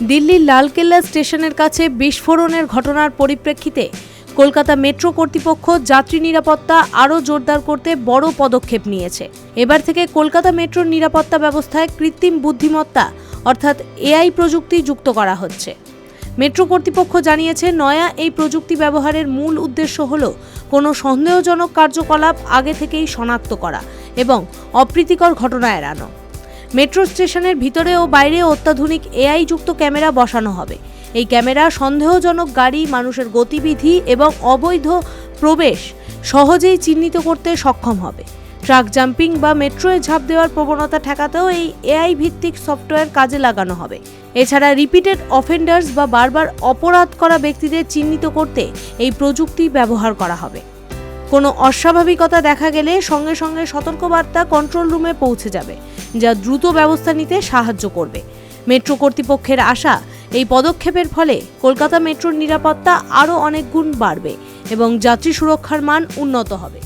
দিল্লির লালকেল্লা স্টেশনের কাছে বিস্ফোরণের ঘটনার পরিপ্রেক্ষিতে কলকাতা মেট্রো কর্তৃপক্ষ যাত্রী নিরাপত্তা আরও জোরদার করতে বড় পদক্ষেপ নিয়েছে। এবার থেকে কলকাতা মেট্রোর নিরাপত্তা ব্যবস্থায় কৃত্রিম বুদ্ধিমত্তা, অর্থাৎ এআই প্রযুক্তি যুক্ত করা হচ্ছে। মেট্রো কর্তৃপক্ষ জানিয়েছে, নয়া এই প্রযুক্তি ব্যবহারের মূল উদ্দেশ্য হল কোনো সন্দেহজনক কার্যকলাপ আগে থেকেই শনাক্ত করা এবং অপ্রীতিকর ঘটনা এড়ানো। মেট্রো স্টেশনের ভিতরে ও বাইরে অত্যাধুনিক এআই যুক্ত ক্যামেরা বসানো হবে। এই ক্যামেরা সন্দেহজনক গাড়ি, মানুষের গতিবিধি এবং অবৈধ প্রবেশ সহজেই চিহ্নিত করতে সক্ষম হবে। ট্রাক জাম্পিং বা মেট্রোয় ঝাঁপ দেওয়ার প্রবণতা ঠেকাতেও এই এআই ভিত্তিক সফটওয়্যার কাজে লাগানো হবে। এছাড়া রিপিটেড অফেন্ডার্স বা বারবার অপরাধ করা ব্যক্তিদের চিহ্নিত করতে এই প্রযুক্তি ব্যবহার করা হবে। কোনো অস্বাভাবিকতা দেখা গেলে সঙ্গে সঙ্গে সতর্কবার্তা কন্ট্রোল রুমে পৌঁছে যাবে। যা দ্রুত ব্যবস্থা নিতে সাহায্য করবে। মেট্রো কর্তৃপক্ষের আশা, এই পদক্ষেপের ফলে কলকাতা মেট্রোর নিরাপত্তা আরও অনেক গুণ বাড়বে এবং যাত্রী সুরক্ষার মান উন্নত হবে।